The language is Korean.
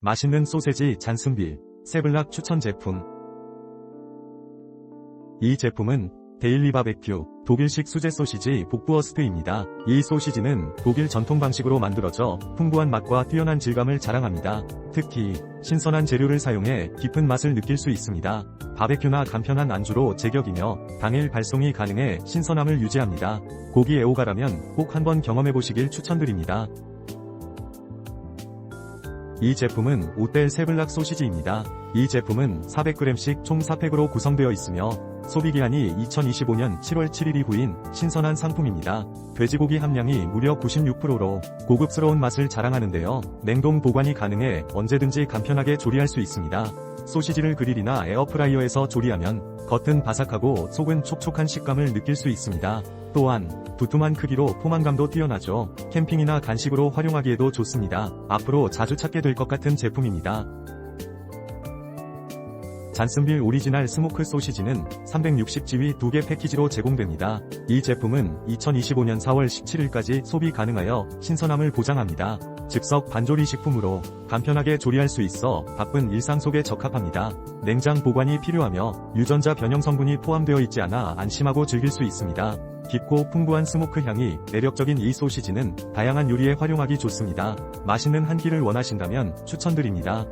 맛있는 소세지 잔슨빌, 세블락 추천 제품. 이 제품은 데일리 바베큐, 독일식 수제 소시지 복부어스트입니다. 이 소시지는 독일 전통 방식으로 만들어져 풍부한 맛과 뛰어난 질감을 자랑합니다. 특히 신선한 재료를 사용해 깊은 맛을 느낄 수 있습니다. 바베큐나 간편한 안주로 제격이며 당일 발송이 가능해 신선함을 유지합니다. 고기 애호가라면 꼭 한번 경험해보시길 추천드립니다. 이 제품은 오텔 세블락 소시지입니다. 이 제품은 400g씩 총 4팩으로 구성되어 있으며 소비기한이 2025년 7월 7일 이후인 신선한 상품입니다. 돼지고기 함량이 무려 96%로 고급스러운 맛을 자랑하는데요. 냉동 보관이 가능해 언제든지 간편하게 조리할 수 있습니다. 소시지를 그릴이나 에어프라이어에서 조리하면 겉은 바삭하고 속은 촉촉한 식감을 느낄 수 있습니다. 또한 두툼한 크기로 포만감도 뛰어나죠. 캠핑이나 간식으로 활용하기에도 좋습니다. 앞으로 자주 찾게 될 것 같은 제품입니다. 잔슨빌 오리지널 스모크 소시지는 360지위 2개 패키지로 제공됩니다. 이 제품은 2025년 4월 17일까지 소비 가능하여 신선함을 보장합니다. 즉석 반조리 식품으로 간편하게 조리할 수 있어 바쁜 일상 속에 적합합니다. 냉장 보관이 필요하며 유전자 변형 성분이 포함되어 있지 않아 안심하고 즐길 수 있습니다. 깊고 풍부한 스모크 향이 매력적인 이 소시지는 다양한 요리에 활용하기 좋습니다. 맛있는 한 끼를 원하신다면 추천드립니다.